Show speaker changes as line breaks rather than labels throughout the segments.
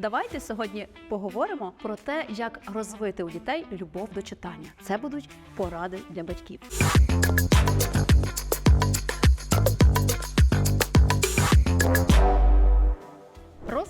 Давайте сьогодні поговоримо про те, як розвити у дітей любов до читання. Це будуть поради для батьків.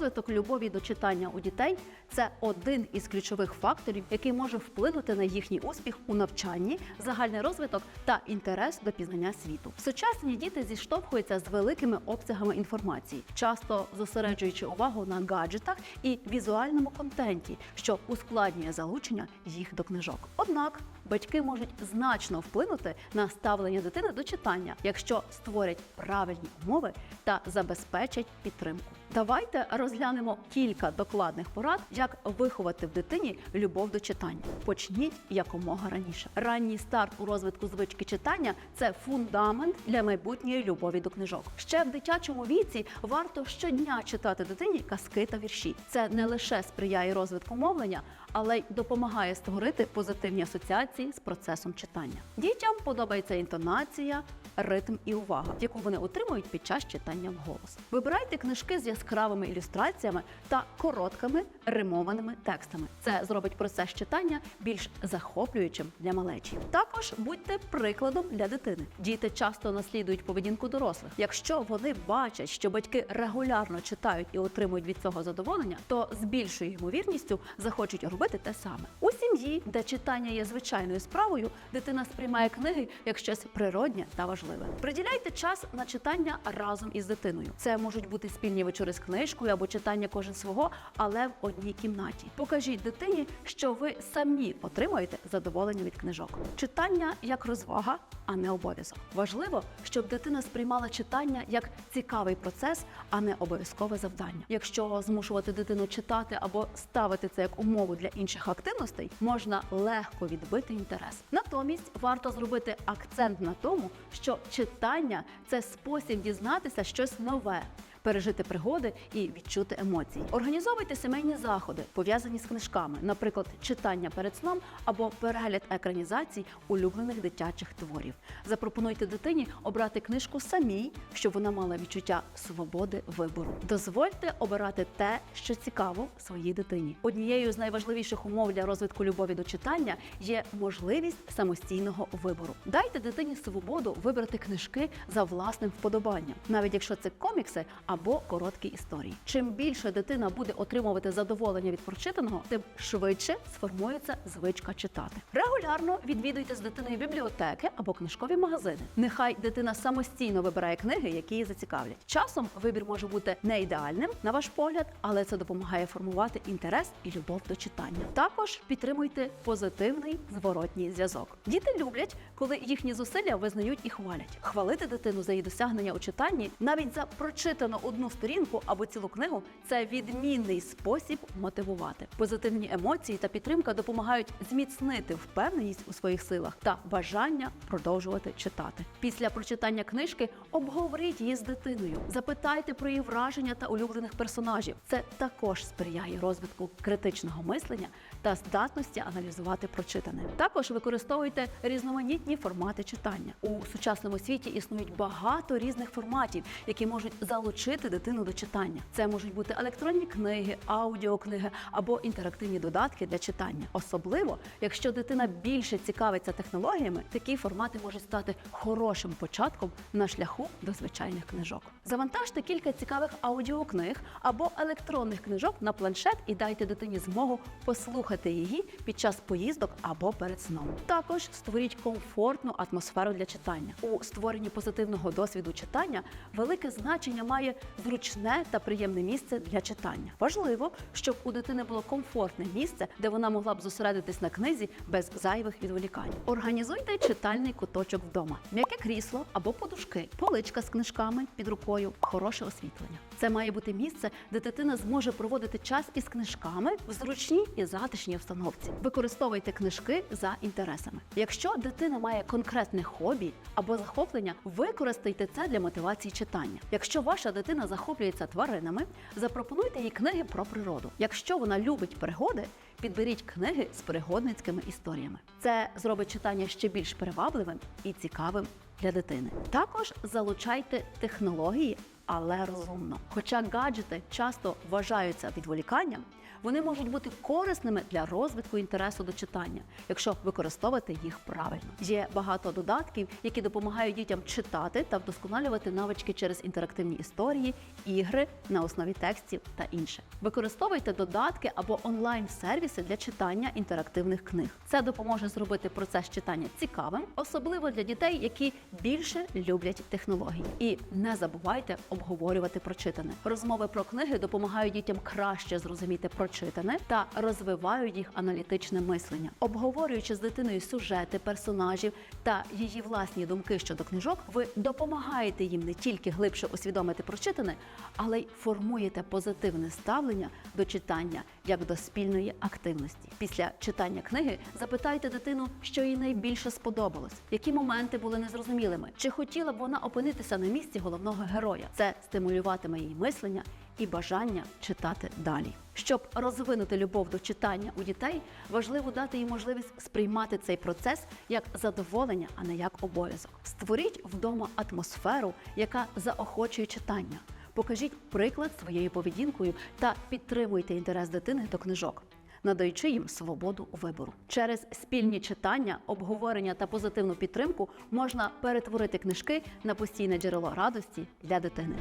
Розвиток любові до читання у дітей це один із ключових факторів, який може вплинути на їхній успіх у навчанні, загальний розвиток та інтерес до пізнання світу. Сучасні діти зіштовхуються з великими обсягами інформації, часто зосереджуючи увагу на гаджетах і візуальному контенті, що ускладнює залучення їх до книжок. Однак батьки можуть значно вплинути на ставлення дитини до читання, якщо створять правильні умови та забезпечать підтримку. Давайте розглянемо кілька докладних порад, як виховати в дитині любов до читання. Почніть якомога раніше. Ранній старт у розвитку звички читання це фундамент для майбутньої любові до книжок. Ще в дитячому віці варто щодня читати дитині казки та вірші. Це не лише сприяє розвитку мовлення, але й допомагає створити позитивні асоціації з процесом читання. Дітям подобається інтонація, ритм і увага, яку вони отримують під час читання вголос. Вибирайте книжки з яскравими ілюстраціями та короткими римованими текстами. Це зробить процес читання більш захоплюючим для малечі. Також будьте прикладом для дитини. Діти часто наслідують поведінку дорослих. Якщо вони бачать, що батьки регулярно читають і отримують від цього задоволення, то з більшою ймовірністю захочуть робити те саме. Сім'ї, де читання є звичайною справою, дитина сприймає книги як щось природнє та важливе. Приділяйте час на читання разом із дитиною. Це можуть бути спільні вечори з книжкою або читання кожен свого, але в одній кімнаті. Покажіть дитині, що ви самі отримуєте задоволення від книжок. Читання як розвага, а не обов'язок. Важливо, щоб дитина сприймала читання як цікавий процес, а не обов'язкове завдання. Якщо змушувати дитину читати або ставити це як умову для інших активностей, можна легко відбити інтерес. Натомість варто зробити акцент на тому, що читання це спосіб дізнатися щось нове. Пережити пригоди і відчути емоції. Організовуйте сімейні заходи, пов'язані з книжками, наприклад, читання перед сном або перегляд екранізацій улюблених дитячих творів. Запропонуйте дитині обрати книжку самій, щоб вона мала відчуття свободи вибору. Дозвольте обирати те, що цікаво своїй дитині. Однією з найважливіших умов для розвитку любові до читання є можливість самостійного вибору. Дайте дитині свободу вибрати книжки за власним вподобанням, навіть якщо це комікси або короткі історії. Чим більше дитина буде отримувати задоволення від прочитаного, тим швидше сформується звичка читати. Регулярно відвідуйте з дитиною бібліотеки або книжкові магазини. Нехай дитина самостійно вибирає книги, які її зацікавлять. Часом вибір може бути не ідеальним на ваш погляд, але це допомагає формувати інтерес і любов до читання. Також підтримуйте позитивний зворотній зв'язок. Діти люблять, коли їхні зусилля визнають і хвалять. Хвалити дитину за її досягнення у читанні, навіть за прочитану одну сторінку або цілу книгу, це відмінний спосіб мотивувати. Позитивні емоції та підтримка допомагають зміцнити впевненість у своїх силах та бажання продовжувати читати. Після прочитання книжки обговоріть її з дитиною, запитайте про її враження та улюблених персонажів. Це також сприяє розвитку критичного мислення та здатності аналізувати прочитане. Також використовуйте різноманітні формати читання. У сучасному світі існують багато різних форматів, які можуть залучити дитину до читання. Це можуть бути електронні книги, аудіокниги або інтерактивні додатки для читання. Особливо, якщо дитина більше цікавиться технологіями, такі формати можуть стати хорошим початком на шляху до звичайних книжок. Завантажте кілька цікавих аудіокниг або електронних книжок на планшет і дайте дитині змогу послухати її під час поїздок або перед сном. Також створіть комфортну атмосферу для читання. У створенні позитивного досвіду читання велике значення має зручне та приємне місце для читання. Важливо, щоб у дитини було комфортне місце, де вона могла б зосередитись на книзі без зайвих відволікань. Організуйте читальний куточок вдома, м'яке крісло або подушки, поличка з книжками під рукою, хороше освітлення. Це має бути місце, де дитина зможе проводити час із книжками в зручній і затишній обстановці. Використовуйте книжки за інтересами. Якщо дитина має конкретне хобі або захоплення, використайте це для мотивації читання. Якщо ваша дитина захоплюється тваринами, запропонуйте їй книги про природу. Якщо вона любить пригоди, підберіть книги з пригодницькими історіями. Це зробить читання ще більш привабливим і цікавим для дитини. Також залучайте технології але розумно. Хоча гаджети часто вважаються відволіканням, вони можуть бути корисними для розвитку інтересу до читання, якщо використовувати їх правильно. Є багато додатків, які допомагають дітям читати та вдосконалювати навички через інтерактивні історії, ігри на основі текстів та інше. Використовуйте додатки або онлайн-сервіси для читання інтерактивних книг. Це допоможе зробити процес читання цікавим, особливо для дітей, які більше люблять технології. І не забувайте обговорювати прочитане. Розмови про книги допомагають дітям краще зрозуміти прочитане та розвивають їх аналітичне мислення. Обговорюючи з дитиною сюжети, персонажів та її власні думки щодо книжок, ви допомагаєте їм не тільки глибше усвідомити прочитане, але й формуєте позитивне ставлення до читання як до спільної активності. Після читання книги запитайте дитину, що їй найбільше сподобалось, які моменти були незрозумілими, чи хотіла б вона опинитися на місці головного героя. Це стимулюватиме її мислення і бажання читати далі. Щоб розвинути любов до читання у дітей, важливо дати їм можливість сприймати цей процес як задоволення, а не як обов'язок. Створіть вдома атмосферу, яка заохочує читання. Покажіть приклад своєю поведінкою та підтримуйте інтерес дитини до книжок. Надаючи їм свободу вибору через спільні читання, обговорення та позитивну підтримку можна перетворити книжки на постійне джерело радості для дитини.